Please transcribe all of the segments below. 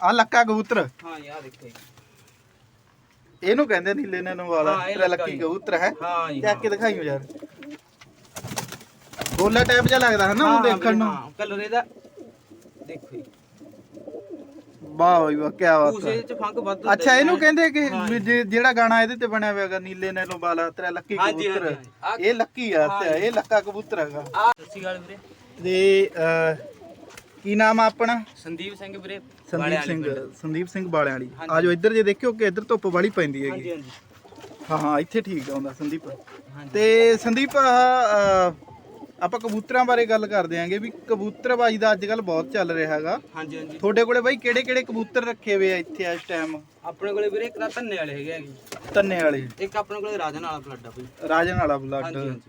ਆ ਲੱਕਾ ਕਬੂਤਰ। ਹਾਂ ਯਾਰ ਦੇਖੋ ਜੀ। ਇਹਨੂੰ ਕਹਿੰਦੇ ਨੀਲੇ ਨੈਣੋ ਵਾਲਾ ਹਾਂ, ਇਹ ਤੇਰਾ ਲੱਕਾ। ਕਬੂਤਰ ਹੈ। ਹਾਂ ਜੀ ਚੱਕ ਕੇ ਦਿਖਾਈਓ ਯਾਰ। ਗੋਲਾ ਟਾਈਪ ਜਿਹਾ ਲੱਗਦਾ ਹੈ ਨਾ ਉਹ ਦੇਖਣ ਨੂੰ। ਹਾਂ ਕਲਰ ਇਹਦਾ। ਦੇਖੋ ਜੀ। ਵਾਹ ਬਈ ਵਾਹ ਕੀ ਬਾਤ ਪੂਸੇ ਹੈ। ਚ ਫੰਕ ਵੱਧ ਹੁੰਦਾ ਅੱਛਾ ਇਹਨੂੰ। ਕਹਿੰਦੇ ਕਿ ਹਾਂ। ਵੀ ਜੇ- ਜਿਹੜਾ ਗਾਣਾ ਇਹਦੇ ਤੇ ਬਣਿਆ ਹੋਇਆ ਹੈਗਾ ਨੀਲੇ ਨੈਣੋ ਵਾਲਾ ਤੇਰਾ ਲੱਕੀ ਹਾਂਜੀ, ਕਬੂਤਰ। ਹਾਂਜੀ, ਹਾਂਜੀ। ਇਹ ਲੱਕੀ ਆ ਤੇ ਇਹ ਲੱਕਾ ਕਬੂਤਰ ਹੈਗਾ। ਆ ਸੱਸੀ ਗੱਲ ਵੀਰੇ। ਤੇ ਅਹ, ਕੀ ਨਾਮ ਆ ਆਪਣਾ? ਸੰਦੀਪ ਸਿੰਘ ਵੀਰੇ ਸੰਦੀਪ ਵਾਲਿਆਂ ਸਿੰਘ। ਸੰਦੀਪ ਸਿੰਘ ਬਾਲਿਆਂ ਵਾਲੀ। ਆਜੋ ਇੱਧਰ ਜੇ ਦੇਖਿਓ ਕਿ ਇੱਧਰ ਧੁੱਪ ਵਾਲੀ ਪੈਂਦੀ ਹੈਗੀ। ਹਾਂਜੀ ਹਾਂਜੀ। ਹਾਂ ਹਾਂ ਇੱਥੇ ਠੀਕ ਆਉਂਦਾ ਸੰਦੀਪ। ਤੇ ਸੰਦੀਪ ਆਪਾਂ ਕਬੂਤਰਾਂ ਬਾਰੇ ਗੱਲ ਕਰਦੇ ਆਂਗੇ ਵੀ ਕਬੂਤਰਬਾਜੀ ਦਾ ਅੱਜ ਕੱਲ ਬਹੁਤ ਚੱਲ ਰਿਹਾ ਹੈਗਾ। ਹਾਂਜੀ ਹਾਂਜੀ। ਤੁਹਾਡੇ ਕੋਲੇ ਬਾਈ ਕਿਹੜੇ ਕਿਹੜੇ ਕਬੂਤਰ ਰੱਖੇ ਹੋਏ ਆ ਇੱਥੇ ਇਸ ਟਾਈਮ ਆਪਣੇ ਕੋਲੇ ਵੀਰੇ ਇੱਕ ਤਾਂ ਧੰਨੇ ਵਾਲੇ ਹੈਗੇ ਆ ਤੰਨੇ ਵਾਲੇ। ਇੱਕ ਆਪਣੇ ਕੋਲੇ ਰਾਜਨ ਵਾਲਾ ਬਲੱਡ ਆ ਬਈ। ਰਾਜਨ ਵਾਲਾ ਬਲੱਡ ਹਾਂਜੀ ਹਾਂਜੀ।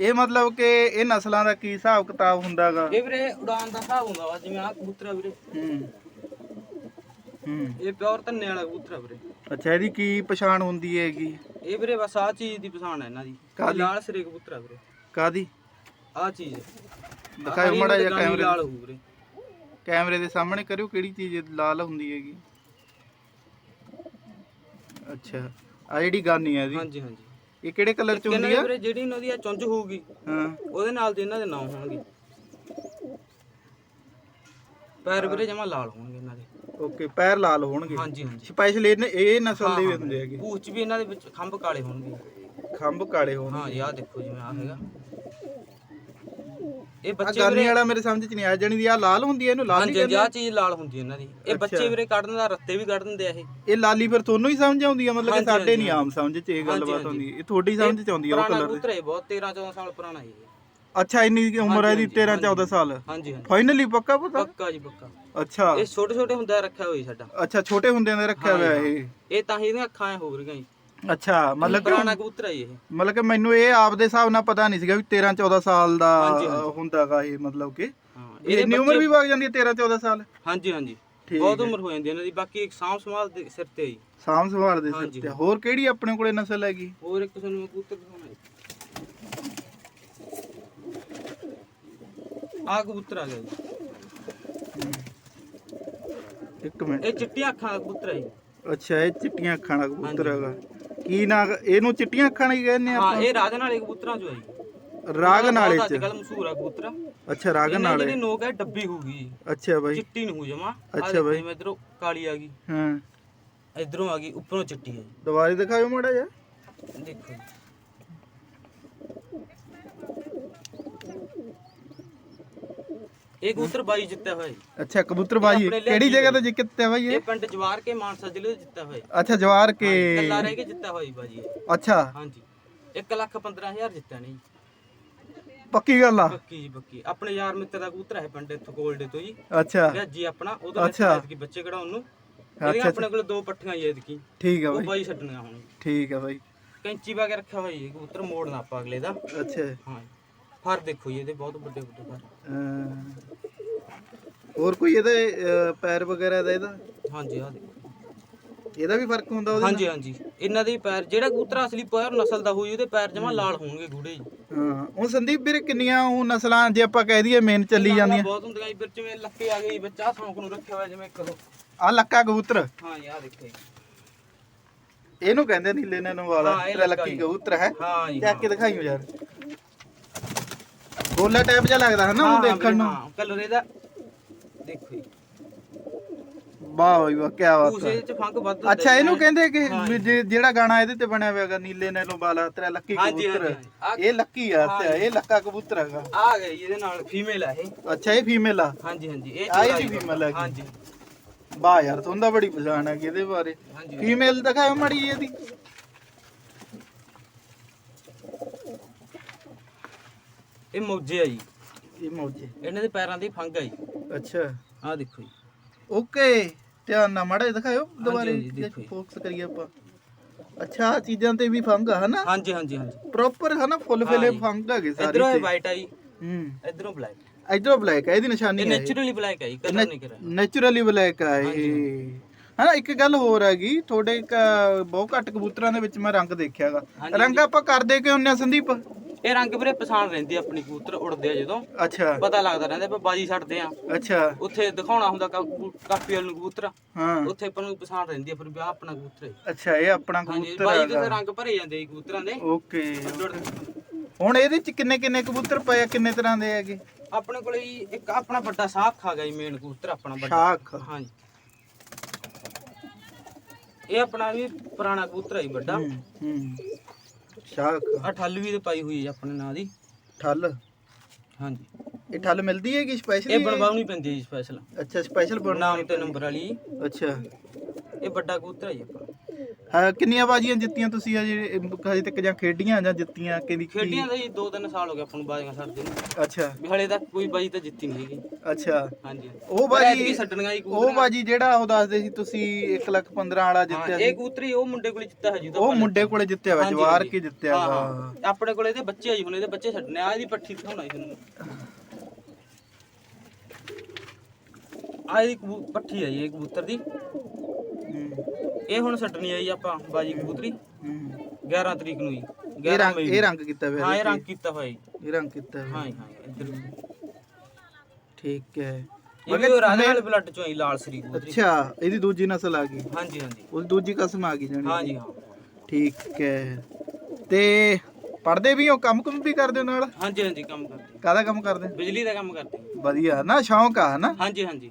ਇਹ ਮਤਲਬ ਕਿ ਇਹ ਨਸਲਾਂ ਦਾ ਕੀ ਹਿਸਾਬ ਕਿਤਾਬ ਹੁੰਦਾਗਾ? ਇਹ ਵੀਰੇ ਉਡਾਨ ਦਾ ਹਿਸਾਬ ਹੁੰਦਾ ਵਾ ਜਿਵੇਂ ਆ ਕਬੂਤਰ ਆ ਵੀਰੇ। ਹੂੰ। ਹੂੰ। ਇਹ ਪਿਓਰ ਧੰਨੇ ਵਾਲਾ ਕਬੂਤਰ ਆ ਵੀਰੇ। ਅੱਛਾ ਇਹਦੀ ਕੀ ਪਛਾਣ ਹੁੰਦੀ ਹੈਗੀ? ਇਹ ਵੀਰੇ ਬਸ ਆ ਚੀਜ਼ ਦੀ ਪਛਾਣ ਹੈ ਇਹਨਾਂ ਦੀ। ਕਾਹਦੀ? ਲਾਲ ਸਰੇ ਕਬੂਤਰ ਆ ਵੀਰੇ। ਕਾਦੀ ਆ ਚੀਜ਼। ਦਿਖਾਓ ਮਾੜਾ ਜਿਹਾ ਕੈਮਰੇ ਕੈਮਰੇ ਲਾਲ ਹੋਊ ਵੀਰੇ। ਕੈਮਰੇ ਦੇ ਸਾਹਮਣੇ ਕਰਿਓ ਕਿਹੜੀ ਚੀਜ਼ ਲਾਲ ਹੁੰਦੀ ਹੈਗੀ? ਅੱਛਾ ਆ ਜਿਹੜੀ ਗਾਨੀ ਹੈ ਇਹਦੀ। ਹਾਂਜੀ ਹਾਂਜੀ। ਇਹ ਕਿਹੜੇ ਕਲਰ ਚ ਹੁੰਦੀ ਆ? ਵੀਰੇ ਜਿਹੜੀ ਇਹਨਾਂ ਦੀ ਆ ਚੁੰਝ ਹੋਊਗੀ ਹਾਂ। ਉਹਦੇ ਨਾਲ ਦੇ ਇਹਨਾਂ ਦੇ ਨਾਮ ਹੋਣਗੇ। ਪੈਰ ਵੀਰੇ ਜਮਾ ਲਾਲ ਹੋਣਗੇ ਇਹਨਾਂ ਦੇ। ਓਕੇ ਪੈਰ ਲਾਲ ਹੋਣਗੇ। ਹਾਂਜੀ ਹਾਂਜੀ। ਸਪੈਸ਼ਲ ਇਹ ਇਹ ਨਸਲ ਦੇ ਵੀ ਹੁੰਦੇ ਹੈਗੇ। ਪੂਛ ਵੀ ਇਹਨਾਂ ਦੇ ਵਿੱਚ ਖੰਭ ਕਾਲੇ ਹੋਣਗੇ। ਖੰਭ ਕਾਲੇ ਹੋਣਗੇ। ਹਾਂ ਯਾਰ ਦੇਖੋ ਜਿਵੇਂ ਆ ਹੈਗਾ। ਇਹ ਬੱਚੇ ਗਾਨੀ ਵਾਲਾ ਮੇਰੇ ਸਮਝ ਚ ਨਹੀਂ ਆਇਆ ਜਣੀ ਦੀ ਆ ਲਾਲ ਹੁੰਦੀ ਹੈ ਇਹਨੂੰ ਲਾਲ ਹੀ ਹਾਂਜੀ ਕਹਿੰਦੇ ਆ। ਚੀਜ਼ ਲਾਲ ਹੁੰਦੀ ਇਹਨਾਂ ਦੀ। ਇਹ ਬੱਚੇ ਵੀਰੇ ਕੱਢਣ ਦਾ ਰੱਤੇ ਵੀ ਕੱਢ ਦਿੰਦੇ ਆ ਇਹ। ਇਹ ਲਾਲੀ ਫਿਰ ਤੁਹਾਨੂੰ ਹੀ ਸਮਝ ਆਉਂਦੀ ਆ ਮਤਲਬ ਕਿ ਸਾਡੇ ਨਹੀਂ ਆਮ ਸਮਝ ਚ ਇਹ ਗੱਲਬਾਤ। ਹੁੰਦੀ। ਇਹ ਤੁਹਾਡੀ ਸਮਝ ਚ ਆਉਂਦੀ ਆ ਉਹ ਕਲਰ ਕਬੂਤਰ ਹੈ ਬਹੁਤ 13 14 ਸਾਲ ਪੁਰਾਣਾ ਹੈ ਇਹ। ਅੱਛਾ ਇੰਨੀ ਉਮਰ ਹੈ ਦੀ ਹਾਂਜੀ, 13 ਹਾਂਜੀ। 14 ਸਾਲ। ਹਾਂਜੀ ਹਾਂਜੀ। ਫਾਈਨਲੀ ਪੱਕਾ ਪਤਾ? ਪੱਕਾ ਜੀ ਪੱਕਾ। ਅੱਛਾ। ਇਹ ਛੋਟੇ ਛੋਟੇ ਹੁੰਦਾ ਰੱਖਿਆ ਹੋਇਆ ਸਾਡਾ। ਅੱਛਾ ਛੋਟੇ ਹੁੰਦਿਆਂ ਦਾ ਰੱਖਿਆ ਹੋਇਆ ਇਹ। ਇਹ ਤਾਂ ਹੀ ਇਹਦੀਆਂ ਅੱਖਾਂ ਐ ਹੋ ਰਹੀਆਂ ਜੀ। ਅੱਛਾ ਮਤਲਬ ਕਿ ਪੁਰਾਣਾ ਕਬੂਤਰ ਹੈ ਜੀ ਇਹ। ਮਤਲਬ ਕਿ ਮੈਨੂੰ ਇਹ ਆਪ ਦੇ ਹਿਸਾਬ ਨਾਲ ਪਤਾ ਨਹੀਂ ਸੀਗਾ ਵੀ 13 14 ਸਾਲ ਦਾ ਹਾਂਜੀ, ਹਾਂਜੀ। ਹੁੰਦਾਗਾ ਇਹ ਮਤਲਬ ਕਿ। ਹਾਂ ਇਹ ਇੰਨੀ ਉਮਰ ਵੀ ਵਗ ਜਾਂਦੀ ਹੈ 13 14 ਸਾਲ? ਹਾਂਜੀ ਹਾਂਜੀ। ਠੀਕ ਬਹੁਤ ਉਮਰ ਹੋ ਜਾਂਦੀ ਹੈ ਇਹਨਾਂ ਦੀ ਬਾਕੀ ਇੱਕ ਸਾਂਭ ਸੰਭਾਲ ਦੇ ਸਿਰ ਤੇ ਹੈ ਜੀ। ਸਾਂਭ ਸੰਭਾਲ ਦੇ ਸਿਰ ਹਾਂਜੀ। ਤੇ। ਹੋਰ ਕਿਹੜੀ ਆਪਣੇ ਕੋਲੇ ਨਸਲ ਹੈਗੀ? ਹੋਰ ਇੱਕ ਤੁਹਾਨੂੰ ਮੈਂ ਕਬੂਤਰ ਦਿਖਾਉਣਾ ਜੀ। ਆ ਕਬੂਤਰ ਆ ਗਿਆ ਜੀ। ਇੱਕ ਮਿੰਟ। ਇਹ ਚਿੱਟੀਆਂ ਅੱਖਾਂ ਦਾ ਕਬੂਤਰ ਹੈ ਜੀ। ਅੱਛਾ ਇਹ ਚਿੱਟੀਆਂ ਅੱਖਾਂ ਦਾ ਕਬੂਤਰ ਹਾਂਜੀ। ਕੀ ਨਾ ਇਹਨੂੰ ਚਿੱਟੀਆਂ ਅੱਖਾਂ ਨਹੀਂ ਕਹਿੰਦੇ ਹਾਂ ਆਪਾਂ? ਇਹ ਰਾਜਨ ਵਾਲੇ ਕਬੂਤਰਾਂ ਚੋਂ ਹੈ ਜੀ। ਰਾਗ ਨਾਲੇ ਅੱਜ ਚ ਕੱਲ ਮਸ਼ਹੂਰ ਆ ਕਬੂਤਰ। ਅੱਛਾ ਰਾਗ ਇਹਨਾਂ ਦੀ ਨਾਲੇ ਜਿਹੜੀ ਨੋਕ ਹੈ ਡੱਬੀ ਹੋਊਗੀ ਅੱਛਾ ਬਾਈ। ਚਿੱਟੀ ਹੋ ਜਮਾ। ਅੱਛਾ ਬਾਈ। ਜਿਵੇਂ ਇਧਰੋਂ ਕਾਲੀ ਆ ਗਈ। ਹਾਂ। ਇਧਰੋਂ ਆ ਗਈ ਉੱਪਰੋਂ ਚਿੱਟੀ ਹੈ ਦੁਬਾਰੇ ਦਿਖਾਓ ਮਾੜਾ ਜਿਹਾ। ਦੇਖੋ ਇਹ ਕਬੂਤਰ ਬਾਈ ਜਿੱਤਿਆ ਹੋਇਆ ਜੀ। ਅੱਛਾ ਕਬੂਤਰ ਬਾਜੀ ਆਪਣੇ ਕਿਹੜੀ ਜਗ੍ਹਾ ਤੇ ਜਿੱਤਿਆ ਬਾਈ ਇਹ? ਇਹ ਪਿੰਡ ਜਵਾਰ ਕੇ ਮਾਨਸਾ ਜ਼ਿਲ੍ਹੇ ਤੋਂ ਜਿੱਤਿਆ ਹੋਇਆ ਜੀ। ਅੱਛਾ ਜਵਾਰ ਕੇ। ਕੱਲਾ ਰਹਿ ਕੇ ਜਿੱਤਿਆ ਹੋਇਆ ਜੀ ਬਾਜੀ ਇਹ। ਅੱਛਾ। ਹਾਂਜੀ 1 ਲੱਖ 15000 ਜਿੱਤਿਆ ਨਹੀਂ ਪੱਕੀ ਗੱਲ ਆ? ਪੱਕੀ ਜੀ ਪੱਕੀ। ਆਪਣੇ ਯਾਰ ਮਿੱਤਰ ਦਾ ਕਬੂਤਰ ਹੈ ਪਿੰਡ ਇੱਥੋਂ ਗੋਲਡੇ ਤੋਂ ਜੀ। ਅੱਛਾ। ਜੀ ਆਪਣਾ ਉਹਦਾ ਅੱਛਾ। ਅੱਛਾ। ਕੀ ਬੱਚੇ ਕਢਾਉਣ ਨੂੰ। ਇਹਦੀਆਂ ਆਪਣੇ ਕੋਲ ਦੋ ਪੱਠੀਆਂ ਜੀ ਐਤਕੀ ਠੀਕ ਆ ਉਹ ਬਾਈ। ਬਾਈ ਛੱਡਣੀਆਂ ਹੁਣ। ਠੀਕ ਆ ਬਾਈ। ਕੈਂਚੀ ਪਾ ਕੇ ਰੱਖਿਆ ਹੋਇਆ ਜੀ ਕਬੂਤਰ ਮੋੜਨਾ ਆਪਾਂ ਅਗਲੇ ਦਾ। ਅੱਛਾ। ਹਾਂ ਫਰ ਦੇਖੋ ਜੀ ਇਹਦੇ ਬਹੁਤ ਵੱਡੇ ਵੱਡੇ ਫਰ। ਅਹ, ਹੋਰ ਕੋਈ ਇਹਦੇ ਅਹ, ਪੈਰ ਵਗੈਰਾ ਦਾ ਇਹਦਾ? ਹਾਂਜੀ ਆ ਦੇਖੋ। ਇਹਦਾ ਵੀ ਫ਼ਰਕ ਹੁੰਦਾ ਉਹਦੇ ਹਾਂਜੀ ਹਾਂਜੀ। ਇਹਨਾਂ ਦੇ ਪੈਰ ਜਿਹੜਾ ਕਬੂਤਰ ਅਸਲੀ ਪਿਓਰ ਨਸਲ ਦਾ ਹੋਈ ਉਹਦੇ ਪੈਰ ਜਮਾ ਲਾਲ ਹੋਣਗੇ ਗੂੜੇ ਜੀ? ਹਾਂ ਉਹ ਸੰਦੀਪ ਵੀਰੇ ਕਿੰਨੀਆਂ ਉਹ ਨਸਲਾਂ ਜੇ ਆਪਾਂ ਕਹਿ ਦਈਏ ਮੇਨ ਚੱਲੀ ਜਾਂਦੀਆਂ? ਬਹੁਤ ਹੁੰਦੀਆਂ ਜੀ ਵਿੱਚ ਜਿਵੇਂ ਲੱਕੇ ਆ ਗਈ ਬੱਚਾ ਸੌਂਕ ਨੂੰ ਰੱਖਿਆ ਹੋਇਆ ਜਿਵੇਂ ਕਰੋ ਆ ਲੱਕਾ ਕਬੂਤਰ? ਹਾਂ ਯਾਰ ਦੇਖੋ ਜੀ। ਇਹਨੂੰ ਕਹਿੰਦੇ ਨੀਲੇ ਨੈਣੋ ਵਾਲਾ ਹਾਂ, ਇਹ ਤੇਰਾ ਲੱਕਾ ਲੱਕੀ ਹੀ। ਕਬੂਤਰ ਹੈ। ਹਾਂ ਜੀ ਚੱਕ ਕੇ ਦਿਖਾਈਓ ਯਾਰ। ਗੋਲਾ ਟਾਈਪ ਜਿਹਾ ਲੱਗਦਾ ਹੈ ਨਾ ਉਹ ਦੇਖਣ ਨੂੰ। ਹਾਂ ਕਲਰ ਇਹਦਾ। ਦੇਖੋ ਜੀ। ਵਾਹ ਬਈ ਵਾਹ ਕੀ ਬਾਤ ਹੈ ਚ ਫੰਕ ਵੱਧ ਅੱਛਾ ਇਹਨੂੰ। ਕਹਿੰਦੇ ਕਿ ਜਿਹੜਾ ਗਾਣਾ ਇਹਦੇ ਤੇ ਬਣਿਆ ਹੋਇਆ ਹੈਗਾ ਨੀਲੇ ਨੈਣੋ ਵਾਲਾ ਤੇਰਾ ਲੱਕੀ ਕਬੂਤਰ। ਇਹ ਲੱਕੀ ਆ ਇਹ ਲੱਕਾ ਕਬੂਤਰ ਹੈਗਾ। ਆ ਗਈ ਇਹਦੇ ਨਾਲ ਫੀਮੇਲ ਆ ਇਹ। ਅੱਛਾ ਇਹ ਫੀਮੇਲ ਆ? ਹਾਂਜੀ ਹਾਂਜੀ ਇਹ ਚੌੜਾਈ ਇਹਦੀ female ਹੈਗੀ। ਹਾਂਜੀ। ਵਾਹ ਯਾਰ ਤੁਹਾਨੂੰ ਤਾਂ ਬੜੀ ਪਛਾਣ ਹੈਗੀ ਇਹਦੇ ਬਾਰੇ। ਫੀਮੇਲ ਦਿਖਾਓ ਮੜੀ ਇਹਦੀ। ਇਹ ਮੌਜੇ ਆ ਜੀ। ਇਹ ਮੌਜੇ। ਇਹਨਾਂ ਦੇ ਪੈਰਾਂ ਦੀ ਫੰਗ ਆ ਜੀ। ਅੱਛਾ। ਆਹ ਦੇਖੋ ਜੀ। ਓਕੇ ਧਿਆਨ ਨਾਲ ਮਾੜਾ ਜਿਹਾ ਦਿਖਾਓ ਦੁਬਾਰੇ। ਹਾਂਜੀ, ਦੇਖੋ ਜੀ। ਫੋਕਸ ਕਰੀਏ ਆਪਾਂ। ਅੱਛਾ ਆਹ ਚੀਜ਼ਾਂ ਤੇ ਵੀ ਫੰਗ ਆ ਹਨਾ? ਹਾਂਜੀ ਹਾਂਜੀ ਹਾਂਜੀ। ਪ੍ਰੋਪਰ ਹਨਾ ਫੁੱਲ ਹਾਂ ਫਿਲੇ ਜੀ। ਫੰਗ ਹੈਗੇ ਸਾਰੇ ਇਧਰੋਂ ਇਹ। ਵਾਈਟ ਆ ਜੀ। ਹੂੰ। ਇਧਰੋਂ ਬਲੈਕ ਇਧਰੋਂ ਬਲੈਕ ਹੈ ਇਹਦੀ ਨਿਸ਼ਾਨੀ ਹੈ ਨੇਚਰਲੀ ਬਲੈਕ ਆ ਜੀ ਕਲਰ ਨਹੀਂ ਕਰਿਆ। ਨੇਚਰਲੀ ਬਲੈਕ ਆ ਇਹ। ਹਨਾ ਇੱਕ ਗੱਲ ਹੋਰ ਹੈਗੀ ਤੁਹਾਡੇ ਇੱਕ ਬਹੁਤ ਘੱਟ ਕਬੂਤਰਾਂ ਦੇ ਵਿੱਚ ਮੈਂ ਰੰਗ ਦੇਖਿਆਗਾ। ਹਾਂਜੀ, ਰੰਗ ਆਪਾਂ ਕਰਦੇ ਕਿਉਂ ਹੁੰਨੇ ਆ ਸੰਦੀਪ? ਇਹ ਰੰਗ ਵੀਰੇ ਪਛਾਣ ਰਹਿੰਦੀ ਆ ਆਪਣੀ ਕਬੂਤਰ ਉੜਦੇ ਆ ਜਦੋਂ। ਅੱਛਾ। ਪਤਾ ਲੱਗਦਾ ਰਹਿੰਦਾ ਆਪਾਂ ਬਾਜੀ ਛੱਡਦੇ ਆ। ਅੱਛਾ। ਉੱਥੇ ਦਿਖਾਉਣਾ ਹੁੰਦਾ ਕਾਪੀ ਵਾਲ ਨੂੰ ਕਬੂਤਰ। ਹਾਂ। ਉੱਥੇ ਆਪਾਂ ਨੂੰ ਪਛਾਣ ਰਹਿੰਦੀ ਆ ਫਿਰ ਵੀ ਆਹ ਆਪਣਾ ਕਬੂਤਰ ਹੈ। ਅੱਛਾ ਇਹ ਆਪਣਾ ਕਬੂਤਰ ਬਾਜੀ ਦੇ ਰੰਗ ਭਰੇ ਜਾਂਦੇ ਕਬੂਤਰਾਂ ਦੇ। ਓਕੇ। ਹੁਣ ਇਹਦੇ ਚ ਕਿੰਨੇ ਕਿੰਨੇ ਕਬੂਤਰ ਪਏ ਆ? ਕਿੰਨੇ ਤਰ੍ਹਾਂ ਦੇ ਹੈਗੇ? ਆਪਣੇ ਕੋਲੇ ਇੱਕ ਆਪਣਾ ਵੱਡਾ ਸਾਖ ਆ ਗਿਆ ਜੀ ਮੇਨ ਕਬੂਤਰ ਆਪਣਾ ਵੱਡਾ। ਸ਼ਾਖ? ਹਾਂਜੀ। ਇਹ ਆਪਣਾ ਵੀ ਪੁਰਾਣਾ ਕਬੂਤਰ ਹੈ ਵੱਡਾ। ਹੂੰ। ਹੂੰ ਸ਼ਾਖ 98 ਦੇ ਪਾਈ ਹੋਈ ਹੈ ਆਪਣੇ ਨਾਂ ਦੀ। ਠੱਲ? ਹਾਂਜੀ। ਇਹ ਠੱਲ ਮਿਲਦੀ ਹੈ ਕਿ ਸਪੈਸ਼ਲ ਇਹ ਬਣਵਾਉਣੀ ਪੈਂਦੀ ਹੈ ਜੀ ਸਪੈਸ਼ਲ ਅੱਛਾ ਸਪੈਸ਼ਲ ਬਣ। ਨਾਮ ਤੇ ਨੰਬਰ ਵਾਲੀ। ਅੱਛਾ। ਇਹ ਵੱਡਾ ਕਬੂਤਰ ਹੈ ਜੀ ਆਪਣਾ। ਹਾਂ ਕਿੰਨੀਆਂ ਬਾਜੀਆਂ ਜਿੱਤੀਆਂ ਤੁਸੀਂ ਅਜੇ? ਹਜੇ ਤੱਕ ਜਾਂ ਖੇਡੀਆਂ ਜਾਂ ਜਿੱਤੀਆਂ ਕਿਹਦੀ ਖੇਡੀਆਂ ਦਾ ਜੀ 2-3 ਸਾਲ ਹੋ ਗਏ ਆਪਾਂ ਨੂੰ ਬਾਜ਼ੀਆਂ ਛੱਡਦੇ ਨੂੰ। ਅੱਛਾ। ਵੀ ਹਲੇ ਤੱਕ ਕੋਈ ਬਾਜੀ ਤਾਂ ਜਿੱਤੀ ਨਹੀਂ ਹੈਗੀ। ਅੱਛਾ। ਹਾਂਜੀ। ਉਹ ਬਾਜੀ ਛੱਡਣੀਆਂ ਜੀ ਉਹ ਬਾਜੀ ਜਿਹੜਾ ਉਹ ਦੱਸਦੇ ਸੀ ਤੁਸੀਂ 1 ਲੱਖ 15 ਵਾਲਾ ਹਾਂ, ਜਿੱਤਿਆ ਇਹ ਸੀ ਕਬੂਤਰੀ ਉਹ ਮੁੰਡੇ ਕੋਲ ਜਿੱਤਾ ਹੈ ਜੀ ਉਹ ਮੁੰਡੇ ਕੋਲੇ ਜਿੱਤਿਆ ਵਾ ਹਾਂਜੀ, ਜਵਾਰ ਹਾਂਜੀ। ਕੇ ਜਿੱਤਿਆ ਹਾਂ, ਵਾ ਹਾਂ। ਆਪਣੇ ਕੋਲ ਇਹਦੇ ਬੱਚੇ ਆ ਜੀ ਹੁਣ ਇਹਦੇ ਬੱਚੇ ਛੱਡਣੇ ਆ ਇਹਦੀ ਪੱਠੀ ਦਿਖਾਉਣਾ ਤੁਹਾਨੂੰ। ਆ ਇਹਦੀ ਪੱਠੀ ਹੈ ਇਹ ਕਬੂਤਰ ਦੀ। ਹੂੰ, ਇਹ ਹੁਣ ਛੱਡਣੀ ਹੈ ਜੀ ਆਪਾਂ ਬਾਜੀ ਕਬੂਤਰੀ। ਹੂੰ। 11 ਤਰੀਕ ਨੂੰ ਜੀ। ਇਹ 11 ਰੰਗ ਮਈ ਇਹ ਨੂੰ। ਰੰਗ ਕੀਤਾ ਹੋਇਆ ਹਾਂ ਇਹ ਰੰਗ ਕੀਤਾ ਹੋਇਆ ਜੀ। ਇਹ ਰੰਗ ਕੀਤਾ ਹੋਇਆ। ਹਾਂ ਜੀ, ਹਾਂ ਜੀ, ਇੱਧਰ। ਠੀਕ ਹੈ। ਇਹ ਵੀ ਉਹ ਰਾਜੇ ਵਾਲੇ ਬਲੱਡ ਚੋਂ ਆਈ ਲਾਲ ਸਰੀ ਕਬੂਤਰੀ। ਅੱਛਾ ਇਹਦੀ ਦੂਜੀ ਨਸਲ ਆ ਗਈ। ਹਾਂਜੀ ਹਾਂਜੀ। ਉਹ ਦੂਜੀ ਕਸਮ ਆ ਗਈ ਹਾਂ ਜੀ ਹਾਂ। ਠੀਕ ਹੈ। ਤੇ ਪੜਦੇ ਵੀ ਹੋ ਕੰਮ ਕੁਮ ਵੀ ਕਰਦੇ ਹੋ ਨਾਲ? ਹਾਂਜੀ ਹਾਂਜੀ ਕੰਮ ਕਰਦੇ। ਕਾਹਦਾ ਕੰਮ ਕਰਦੇ? ਬਿਜਲੀ ਦਾ ਕੰਮ ਕਰਦੇ। ਵਧੀਆ ਨਾ ਸ਼ੌਂਕ ਆ ਹਨਾ? ਹਾਂਜੀ ਹਾਂਜੀ।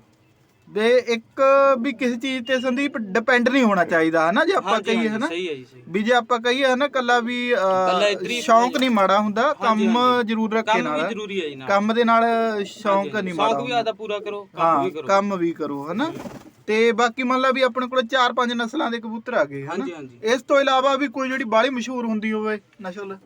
ਵੇ ਇੱਕ ਵੀ ਕਿਸੇ ਚੀਜ਼ ਤੇ ਸੰਦੀਪ ਡਿਪੈਂਡ ਨਹੀਂ ਹੋਣਾ ਚਾਹੀਦਾ ਹਨਾ? ਜੇ ਆਪਾਂ ਹਾਂਜੀ, ਕਹੀਏ ਹਾਂਜੀ, ਹਨਾ? ਸਹੀ ਹੈ ਜੀ ਸਹੀ ਵੀ ਜੇ ਆਪਾਂ ਕਹੀਏ ਹਨਾ ਕੱਲਾ ਵੀ ਅਹ, ਕੱਲਾ ਇੱਧਰ ਹੀ ਸ਼ੌਂਕ ਨਹੀਂ ਮਾੜਾ ਹੁੰਦਾ ਹਾਂਜੀ, ਕੰਮ ਹਾਂਜੀ। ਜ਼ਰੂਰ ਰੱਖੇ ਕੰਮ ਵੀ ਨਾਲ। ਜ਼ਰੂਰੀ ਹੈ ਜੀ ਨਾਲ। ਕੰਮ ਦੇ ਨਾਲ ਸ਼ੌਂਕ ਨਹੀਂ ਮਾੜਾ ਸ਼ੌਂਕ ਵੀ ਹੁੰਦਾ। ਆਦਾ ਪੂਰਾ ਕਰੋ ਕੰਮ ਹਾਂ ਵੀ ਕਰੋ। ਕੰਮ ਵੀ ਕਰੋ ਹਨਾ? ਤੇ ਬਾਕੀ ਮੰਨ ਲਾ ਵੀ ਆਪਣੇ ਕੋਲ ਚਾਰ ਪੰਜ ਨਸਲਾਂ ਦੇ ਕਬੂਤਰ ਆ ਗਏ ਹਨਾ? ਹਾਂਜੀ ਹਾਂਜੀ। ਇਸ ਤੋਂ ਇਲਾਵਾ ਵੀ ਕੋਈ ਜਿਹੜੀ ਬਾਹਲੀ ਮਸ਼ਹੂਰ ਹੁੰਦੀ ਹੋਵੇ ਨਸਲ?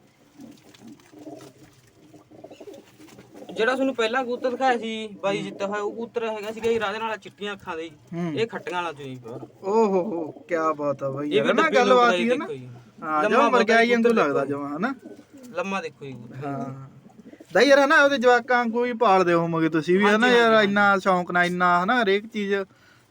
ਜਿਹੜਾ ਤੁਹਾਨੂੰ ਪਹਿਲਾਂ ਕਬੂਤਰ ਦਿਖਾਇਆ ਸੀ ਬਾਈ ਜਿੱਤਾ ਹੋਇਆ ਉਹ ਕਬੂਤਰ ਹੈਗਾ ਸੀਗਾ ਜੀ ਰਾਜੇ ਨਾਲ ਚਿੱਟੀਆਂ ਅੱਖਾਂ ਦੇ ਹੂੰ। ਇਹ ਖੱਟੀਆਂ ਵਾਲਾ ਚੋਂ ਜੀ ਪਿਓਰ ਓਹੋ ਹੋ ਕੀ ਬਾਤ ਆ ਬਈ ਇਹ ਵੀ ਹੈ ਨਾ ਡੱਬੀ ਗੱਲਬਾਤ ਲੋਕ ਹੀ ਹੈ ਨਾ। ਹਾਂ ਲੰਮਾ ਜਮਾ ਗਿਆ ਹੈ ਕਬੂਤਰ ਲੱਗਦਾ ਜਮਾ ਹਨਾ। ਲੰਮਾ ਦੇਖੋ ਜੀ ਕਬੂਤਰ। ਹਾਂ। ਦਾ ਯਾਰ ਹਨਾ ਉਹਦੇ ਜਵਾਕਾਂ ਹੀ ਪਾਲਦੇ ਹੋਵੋਗੇ ਤੁਸੀਂ ਵੀ ਹਨਾ ਯਾਰ ਇੰਨਾ ਸ਼ੌਂਕ ਨਾਲ ਇੰਨਾ ਹਨਾ ਹਰੇਕ ਚੀਜ਼।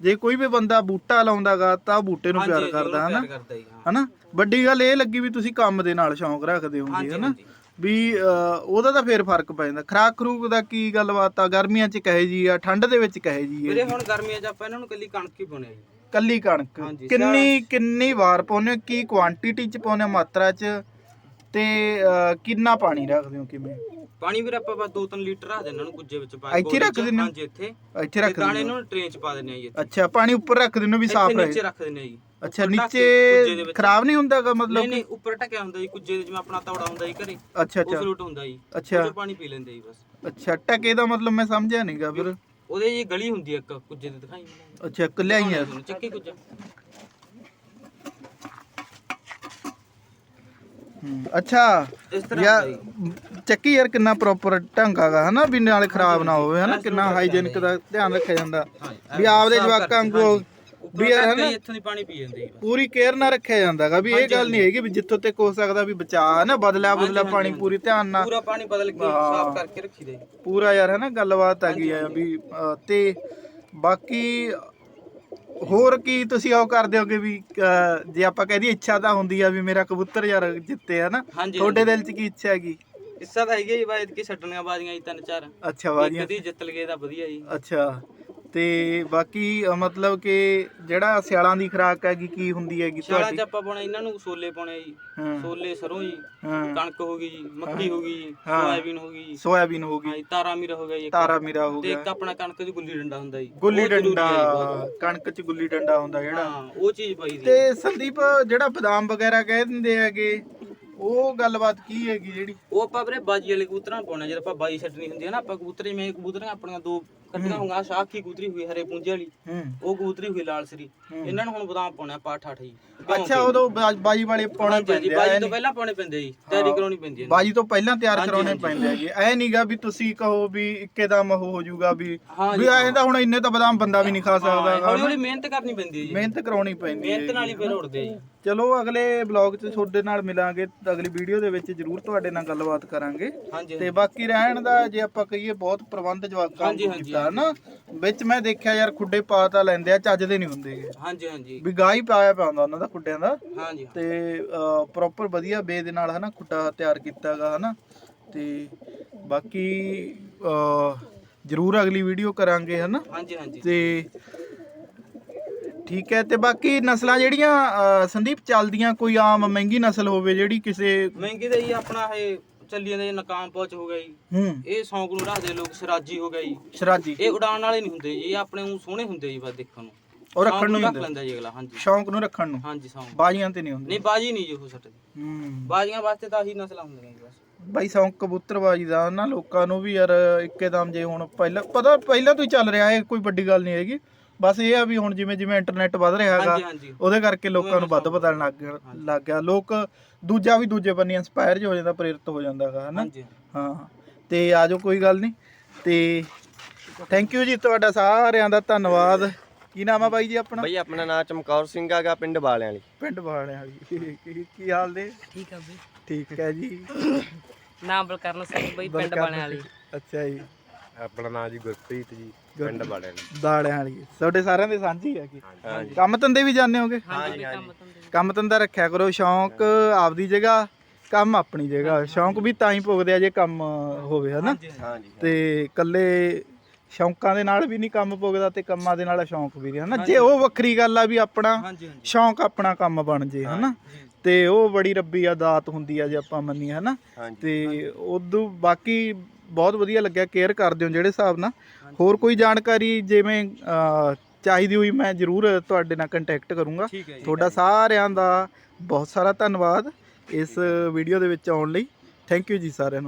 ਜੇ ਕੋਈ ਵੀ ਬੰਦਾ ਬੂਟਾ ਲਾਉਂਦਾਗਾ ਤਾਂ ਉਹ ਬੂਟੇ ਨੂੰ ਹਾਂਜੀ, ਪਿਆਰ ਹਾਂਜੀ, ਕਰਦਾ ਹਨਾ। ਪਿਆਰ ਕਰਦਾ ਜੀ ਹਾਂ। ਹਨਾ ਵੱਡੀ ਗੱਲ ਇਹ ਲੱਗੀ ਵੀ ਤੁਸੀਂ ਕੰਮ ਦੇ ਨਾਲ ਸ਼ੌਂਕ ਰੱਖਦੇ ਹੋਗੇ ਹਾਂਜੀ ਹਨਾ। ਹਾਂਜੀ। ਵੀ ਉਹਦਾ ਤਾਂ ਫੇਰ ਫ਼ਰਕ ਪੈ ਜਾਂਦਾ। ਖਰਾਕ ਖਰੂਕ ਦਾ ਕੀ ਗੱਲਬਾਤ ਆ? ਗਰਮੀਆਂ 'ਚ ਕਹੇ ਜੀ ਆ? ਠੰਡ ਦੇ ਵਿੱਚ ਕਹੇ ਜੀ ਵੀਰੇ ਹੁਣ ਗਰਮੀਆਂ 'ਚ ਆਪਾਂ ਇਹਨਾਂ ਨੂੰ ਕੱਲੀ ਕਣਕ ਹੀ ਪਾਉਣੀ ਆ ਜੀ। ਕੱਲੀ ਕਣਕ। ਹਾਂਜੀ, ਕਿੰਨੀ ਕਿੰਨੀ ਵਾਰ ਪਾਉਂਦੇ ਹੋ? ਕੀ ਕੁਆਂਟੀਟੀ 'ਚ ਪਾਉਂਦੇ ਹੋ ਮਾਤਰਾ 'ਚ? ਤੇ ਅਹ, ਕਿੰਨਾ ਪਾਣੀ ਰੱਖਦੇ ਹੋ ਕਿਵੇਂ? ਪਾਣੀ ਵੀਰੇ ਆਪਾਂ ਬਸ 2-3 ਲੀਟਰ ਰੱਖ ਦਿੰਦੇ ਨੂੰ ਕੁੱਜੇ ਵਿੱਚ ਪਾ ਇੱਥੇ ਰੱਖ। ਦਿੰਦੇ ਹੋ? ਹਾਂਜੀ ਇੱਥੇ। ਇੱਥੇ ਤੇ ਰੱਖ ਦਾਣੇ ਦਿੰਦੇ ਹੋ? ਇਹਨਾਂ ਨੂੰ ਟ੍ਰੇਨ 'ਚ ਪਾ ਦਿੰਦੇ ਆ ਜੀ ਇੱਥੇ। ਅੱਛਾ ਪਾਣੀ ਉੱਪਰ ਰੱਖ ਦਿੰਦੇ ਹੋ ਵੀ ਸਾਫ਼ ਇੱਥੇ ਰਹੇ। ਨੀਚੇ ਰੱਖ ਦਿੰਦੇ ਆ ਜੀ। ਅੱਛਾ ਨੀਚੇ। ਖਰਾਬ ਨਹੀਂ ਹੁੰਦਾਗਾ ਨਹੀਂ ਮਤਲਬ ਨਹੀਂ ਉੱਪਰ ਟਕਿਆ ਹੁੰਦਾ ਜੀ ਕੁੱਜੇ ਦੇ ਜਿਵੇਂ ਆਪਣਾ ਤੌੜਾ ਹੁੰਦਾ ਜੀ ਘਰੇ ਅੱਛਾ ਉਹ ਅੱਛਾ ਫਰੂਟ ਹੁੰਦਾ ਜੀ। ਅੱਛਾ। ਉਹ ਪਾਣੀ ਪੀ ਲੈਂਦੇ ਜੀ ਬਸ। ਅੱਛਾ ਟਕੇ ਦਾ ਮਤਲਬ ਮੈਂ ਸਮਝਿਆ ਨਹੀਂਗਾ ਫਿਰ। ਉਹਦੇ ਜੀ ਗਲੀ ਹੁੰਦੀ ਆ ਇੱਕ ਕੁੱਜੇ ਦੇ ਦਿਖਾਈ। ਅੱਛਾ ਕਲਿਆਈਆਂ ਚੱਕੀ ਕੁੱਜਾ। ਹੂੰ, ਅੱਛਾ। ਯਾਰ ਹੁੰਦਾ ਚੱਕੀ ਯਾਰ ਕਿੰਨਾ ਪ੍ਰੋਪਰ ਢੰਗਾਗਾ ਹਨਾ? ਵੀ ਨਾਲੇ ਖਰਾਬ ਨਾ ਹੋਵੇ ਹਨਾ? ਕਿੰਨਾ ਹਾਈਜੀਨਿਕ ਦਾ ਧਿਆਨ ਰੱਖਿਆ ਜਾਂਦਾ। ਵੀ ਆਪਦੇ ਜਵਾਕਾਂ ਵਾਂਗੂ ਵੀ ਹਨਾ ਇੱਥੋਂ ਦੀ ਪਾਣੀ ਪੀ ਜਾਂਦੇ ਜੀ। ਪੂਰੀ ਕੇਅਰ ਨਾਲ ਰੱਖਿਆ ਜਾਂਦਾਗਾ ਵੀ ਇਹ ਗੱਲ ਨਹੀਂ ਹੈਗੀ ਵੀ ਜਿੱਥੋਂ ਤੱਕ ਹੋ ਸਕਦਾ ਵੀ ਬਚਾ ਨਾ ਬਦਲਿਆ ਹਾਂਜੀ, ਪਾਣੀ। ਪੂਰੀ ਧਿਆਨ ਨਾਲ। ਪੂਰਾ ਪਾਣੀ ਬਦਲ ਕੇ ਸਾਫ਼ ਕਰਕੇ ਰੱਖੀਦਾ ਜੀ ਪੂਰਾ ਯਾਰ ਹਨਾ ਗੱਲਬਾਤ ਹੈਗੀ ਆ ਵੀ ਤੇ ਬਾਕੀ ਹੋਰ ਕੀ ਤੁਸੀਂ ਉਹ ਕਰਦੇ ਹੋਗੇ ਵੀ ਜੇ ਆਪਾਂ ਕਹਿ ਦਈਏ ਇੱਛਾ ਤਾਂ ਹੁੰਦੀ ਆ ਵੀ ਮੇਰਾ ਕਬੂਤਰ ਯਾਰ ਜਿੱਤੇ ਹਨਾ ਹਾਂਜੀ ਤੁਹਾਡੇ ਦਿਲ 'ਚ ਕੀ ਇੱਛਾ ਹੈਗੀ? ਹਿੱਸਾ ਤਾਂ ਹੈਗਾ ਜੀ ਬਾਇਦ ਕੇ ਛੱਡਣੀਆਂ ਬਾਜ਼ੀਆਂ ਜੀ ਤਿੰਨ ਚਾਰ ਅੱਛਾ ਵਾਰੀਆਂ ਜਿੱਤ ਲਗੇ ਤਾਂ ਵਧੀਆ ਜੀ। ਅੱਛਾ। ਤੇ ਬਾਕੀ ਮਤਲਬ ਕਿ ਜਿਹੜਾ ਸਿਆਲਾਂ ਦੀ ਖੁਰਾਕ ਹੈਗੀ ਕੀ ਹੁੰਦੀ ਹੈਗੀ ਸ਼ਾਲਾ ਤੁਹਾਡੀ? ਚ ਆਪਾਂ ਪਾਉਣਾ ਇਹਨਾਂ ਨੂੰ ਛੋਲੇ ਪਾਉਣੇ ਜੀ। ਹਾਂ। ਛੋਲੇ ਸਰੋਂ ਜੀ ਹਾਂ। ਕਣਕ ਹੋ ਗਈ ਜੀ ਮੱਕੀ ਹੋ। ਗਈ ਜੀ ਹਾਂ। ਸੋਇਆਬੀਨ ਹੋ ਗਈ ਜੀ। ਸੋਇਆਬੀਨ ਹੋ ਹਾਂ ਗਈ ਜੀ ਤਾਰਾ ਮੀਰਾ ਹੋ ਗਿਆ ਜੀ ਇੱਕ। ਤਾਰਾ ਮੀਰਾ ਹੋ ਤੇ ਗਿਆ। ਇੱਕ ਆਪਣਾ ਕਣਕ ਦੀ ਗੁੱਲੀ ਡੰਡਾ ਹੁੰਦਾ ਜੀ। ਗੁੱਲੀ ਉਹ ਜ਼ਰੂਰੀ ਡੰਡਾ ਹੈ ਜੀ ਬਹੁਤ। ਕਣਕ 'ਚ ਗੁੱਲੀ ਡੰਡਾ ਹੁੰਦਾ ਜਿਹੜਾ। ਹਾਂ ਉਹ ਚੀਜ਼ ਪਾਈ ਦੀ ਤੇ ਸੰਦੀਪ ਜਿਹੜਾ ਬਦਾਮ ਵਗੈਰਾ ਕਹਿ ਦਿੰਦੇ ਹੈਗੇ ਉਹ ਗੱਲਬਾਤ ਕੀ ਹੈਗੀ ਜਿਹੜੀ? ਉਹ ਆਪਾਂ ਵੀਰੇ ਬਾਜੀ ਵਾਲੇ ਕਬੂਤਰਾਂ ਪਾਉਣਾ ਜਦੋਂ ਆਪਾਂ ਬਾਜੀ ਛੱਡਣੀ ਹੁੰਦੀ ਹੈ ਨਾ ਆਪਾਂ ਕਬੂਤਰ ਜਿਵੇਂ ਕਬੂਤਰਾਂ ਆਪਣੀਆਂ ਦੋ ਕੱਟੀਆਂ ਹੋਣਗੀਆਂ ਸ਼ਾਖੀ ਕਬੂਤਰੀ ਹੋਈ ਹਰੇ ਪੁੰਜੇ ਵਾਲੀ? ਹੂੰ। ਉਹ ਕਬੂਤਰੀ ਹੋਈ ਲਾਲ ਸਰੀ। ਹੂੰ। ਇਹਨਾਂ ਨੂੰ ਹੁਣ ਬਦਾਮ ਪਾਉਣਾ ਪਾਠ ਠਾਠ ਜੀ। ਅੱਛਾ ਉਦੋਂ ਬਾਜ- ਬਾਜੀ ਵਾਲੇ ਪਾਉਣੇ ਹਾਂਜੀ ਪੈਂਦੇ ਆ ਬਾਜੀ ਤੋਂ ਪਹਿਲਾਂ ਪਾਉਣੇ ਪੈਂਦੇ ਜੀ ਤਿਆਰੀ ਕਰਾਉਣੀ ਪੈਂਦੀ ਹੈ ਬਾਜੀ ਤੋਂ ਪਹਿਲਾਂ ਤਿਆਰ ਹਾਂਜੀ, ਕਰਾਉਣੇ ਹਾਂਜੀ। ਪੈਂਦੇ ਹੈਗੇ। ਐ ਨਹੀਂਗਾ ਵੀ ਤੁਸੀਂ ਕਹੋ ਵੀ ਇੱਕਦਮ ਉਹ ਹੋ ਜਾਊਗਾ ਵੀ ਹਾਂ ਵੀ ਐਂ ਤਾਂ ਹੁਣ ਇੰਨੇ ਤਾਂ ਬਦਾਮ ਬੰਦਾ ਵੀ ਨਹੀਂ ਖਾ ਸਕਦਾ ਹੌਲੀ ਹੈਗਾ ਹੌਲੀ ਮਿਹਨਤ ਕਰਨੀ ਪੈਂਦੀ ਹੈ ਜੀ। ਮਿਹਨਤ ਕਰਾਉਣੀ ਪੈਂਦੀ ਹੈ ਮਿਹਨਤ ਨਾਲ ਹੀ ਫਿਰ ਉੜਦੇ ਜੀ। ਚਲੋ ਅਗਲੇ ਬਲੌਗ 'ਚ ਤੁਹਾਡੇ ਨਾਲ ਮਿਲਾਂਗੇ। ਅਗਲੀ ਵੀਡੀਓ ਦੇ ਵਿੱਚ ਜਰੂਰ ਤੁਹਾਡੇ ਨਾਲ ਗੱਲਬਾਤ ਕਰਾਂਗੇ। ਹਾਂਜੀ ਤੇ ਬਾਕੀ ਰਹਿਣ ਦਾ ਜੇ ਆਪਾਂ ਕਹੀਏ ਬਹੁਤ ਪ੍ਰਬੰਧ ਜਵਾਕਾਂ ਹਾਂਜੀ, ਨੂੰ ਹਾਂਜੀ, ਕੀਤਾ ਨਾ ਵਿੱਚ ਮੈਂ ਦੇਖਿਆ ਯਾਰ ਖੁੱਡੇ ਪਾ ਤਾਂ ਲੈਂਦੇ ਆ ਚੱਜ ਦੇ ਨਹੀਂ ਹੁੰਦੇਗੇ ਹਾਂਜੀ ਹਾਂਜੀ। ਵੀ ਗਾਹ ਹੀ ਪਾਇਆ ਪਿਆ ਹੁੰਦਾ ਉਹਨਾਂ ਦਾ ਖੁੱਡਿਆਂ ਦਾ। ਹਾਂਜੀ ਤੇ ਪ੍ਰੋਪਰ ਵਧੀਆ ਬੇ ਦੇ ਨਾਲ ਹਨਾ ਖੁੱਡਾ ਤਿਆਰ ਕੀਤਾਗਾ ਹਨਾ। ਤੇ ਬਾਕੀ ਜਰੂਰ ਅਗਲੀ ਵੀਡੀਓ ਕਰਾਂਗੇ ਹਨਾ। ਹਾਂਜੀ ਹਾਂਜੀ। ਤੇ ਠੀਕ ਹੈ ਤੇ ਬਾਕੀ ਨਸਲਾਂ ਜਿਹੜੀਆਂ ਸੰਦੀਪ ਚੱਲਦੀਆਂ ਕੋਈ ਆਮ ਮਹਿੰਗੀ ਨਸਲ ਹੋਵੇ ਜਿਹੜੀ ਕਿਸੇ ਮਹਿੰਗੀ ਦਾ ਜੀ ਆਪਣਾ ਇਹ ਚੱਲੀ ਜਾਂਦਾ ਜੀ ਨਕਾਮ ਪਹੁੰਚ ਹੋ ਹੂੰ। ਇਹ ਸ਼ੌਂਕ ਨੂੰ ਰੱਖਦੇ ਲੋਕ ਸਰਾਜੀ ਹੋ ਜੀ ਸ਼ਰਾਜੀ। ਇਹ ਉਡਾਣ ਵਾਲੇ ਨਹੀਂ ਹੁੰਦੇ ਜੀ ਇਹ ਆਪਣੇ ਨੂੰ ਸੋਹਣੇ ਹੁੰਦੇ ਜੀ ਬਸ ਦੇਖਣ ਨੂੰ। ਉਹ ਰੱਖਣ ਨੂੰ ਹੀ ਰੱਖ ਹੁੰਦੇ ਲੈਂਦਾ ਜੀ ਅਗਲਾ ਹਾਂਜੀ। ਸ਼ੌਂਕ ਨੂੰ ਰੱਖਣ ਨੂੰ। ਹਾਂਜੀ ਸ਼ੌਂਕ ਬਾਜੀਆਂ ਤੇ ਨਹੀਂ ਹੁੰਦੇ। ਨਹੀਂ ਬਾਜੀ ਨਹੀਂ ਜੀ ਉਹ ਸੱਟ ਹੂੰ। ਬਾਜੀਆਂ ਵਾਸਤੇ ਤਾਂ ਆਹੀ ਨਸਲਾਂ ਹੁੰਦੀਆਂ ਜੀ ਬਸ। ਬਾਈ ਸ਼ੌਂਕ ਕਬੂਤਰਬਾਜੀ ਦਾ ਨਾ ਲੋਕਾਂ ਨੂੰ ਵੀ ਯਾਰ ਇੱਕੇਦਮ ਜੇ ਹੁਣ ਪਹਿਲਾਂ ਪਤਾ ਪਹਿਲਾਂ ਤੋਂ ਹੀ ਚੱਲ ਰਿਹਾ ਇਹ ਕੋਈ ਵੱਡੀ ਗੱਲ ਨਹੀਂ ਹੈਗੀ। ਬਸ ਇਹ ਆ ਵੀ ਹੁਣ ਜਿਵੇਂ ਜਿਵੇਂ ਇੰਟਰਨੈਟ ਵੱਧ ਰਿਹਾ ਹੈਗਾ ਹਾਂਜੀ ਹਾਂਜੀ। ਉਹਦੇ ਕਰਕੇ ਲੋਕਾਂ ਨੂੰ ਵੱਧ ਪਤਾ ਲੱਗ ਗਿਆ ਲੱਗ ਗਿਆ। ਲੋਕ ਦੂਜਾ ਵੀ ਦੂਜੇ ਬੰਨੇ ਇੰਸਪਾਇਰ ਹੋ ਜਾਂਦਾ ਪ੍ਰੇਰਿਤ ਹੋ ਜਾਂਦਾ ਹੈਗਾ ਹਨਾ? ਹਾਂਜੀ ਹਾਂ। ਤੇ ਆਜੋ ਕੋਈ ਗੱਲ ਨਹੀਂ। ਤੇ ਥੈਂਕ ਯੂ ਜੀ ਤੁਹਾਡਾ ਸਾਰਿਆਂ ਦਾ ਧੰਨਵਾਦ। ਕੀ ਨਾਮ ਆ ਬਾਈ ਜੀ ਆਪਣਾ? ਬਈ ਆਪਣਾ ਨਾਮ ਚਮਕੌਰ ਸਿੰਘ ਆਗਾ ਪਿੰਡ ਬਾਲਿਆਂ ਵਾਲੀ। ਪਿੰਡ ਬਾੜਿਆਂ ਵਾਲੀ। ਕੀ ਕੀ ਹਾਲ ਨੇ? ਠੀਕ ਆ ਬਈ। ਠੀਕ ਹੈ ਜੀ। ਨਾਮ ਬਲਕਰਨ ਸਿੰਘ ਬਈ ਪਿੰਡ ਬਾਣੇ ਵਾਲੀ। ਅੱਛਾ ਜੀ। ਆਪਣਾ ਨਾਮ ਜੀ ਗੁਰਪ੍ਰੀਤ ਜੀ ਪਿੰਡ ਬਾਲਿਆਂ ਵਾਲੀ ਦਾੜਿਆਂ ਵਾਲੀ। ਤੁਹਾਡੇ ਸਾਰਿਆਂ ਦੇ ਸਾਂਝੀ ਹੈ ਕੀ? ਹਾਂਜੀ। ਕੰਮ ਧੰਦੇ ਵੀ ਜਾਣਦੇ ਹੋਗੇ? ਹਾਂਜੀ ਕੰਮ ਧੰਦੇ ਕੰਮ ਧੰਦਾ ਰੱਖਿਆ ਕਰੋ ਸ਼ੌਂਕ ਆਪਦੀ ਜਗ੍ਹਾ ਕੰਮ ਆਪਣੀ ਜਗ੍ਹਾ। ਸ਼ੌਂਕ ਵੀ ਤਾਂ ਹੀ ਭੁਗਦੇ ਆ ਜੇ ਕੰਮ ਹੋਵੇ ਹਨਾ? ਹਾਂਜੀ ਤੇ ਇਕੱਲੇ ਸ਼ੌਂਕਾਂ ਦੇ ਨਾਲ ਵੀ ਨਹੀਂ ਕੰਮ ਭੁਗਦਾ ਤੇ ਕੰਮਾਂ ਦੇ ਨਾਲ ਸ਼ੌਂਕ ਵੀ ਨਹੀਂ ਹਨਾ? ਜੇ ਉਹ ਵੱਖਰੀ ਗੱਲ ਆ ਵੀ ਆਪਣਾ ਹਾਂਜੀ ਹਾਂਜੀ। ਸ਼ੌਂਕ ਆਪਣਾ ਕੰਮ ਬਣ ਜੇ ਹਨਾ? ਤੇ ਉਹ ਬੜੀ ਰੱਬੀ ਆ ਦਾਤ ਹੁੰਦੀ ਆ ਜੇ ਆਪਾਂ ਮੰਨੀਏ ਹਨਾ? ਹਾਂਜੀ। ਤੇ ਉਦੋਂ ਬਾਕੀ ਬਹੁਤ ਵਧੀਆ ਲੱਗਿਆ ਕੇਅਰ ਕਰਦੇ ਹੋ ਜਿਹੜੇ ਹਿਸਾਬ ਨਾਲ। ਹੋਰ ਕੋਈ ਜਾਣਕਾਰੀ ਜਿਵੇਂ ਚਾਹੀਦੀ ਹੋਈ ਮੈਂ ਜਰੂਰ ਤੁਹਾਡੇ ਨਾਲ ਕੰਟੈਕਟ ਕਰੂੰਗਾ। ਤੁਹਾਡਾ ਸਾਰਿਆਂ ਦਾ ਬਹੁਤ ਸਾਰਾ ਧੰਨਵਾਦ ਇਸ ਵੀਡੀਓ ਦੇ ਵਿੱਚ ਆਉਣ ਲਈ। ਥੈਂਕ ਯੂ ਜੀ ਸਾਰਿਆਂ ਨੂੰ।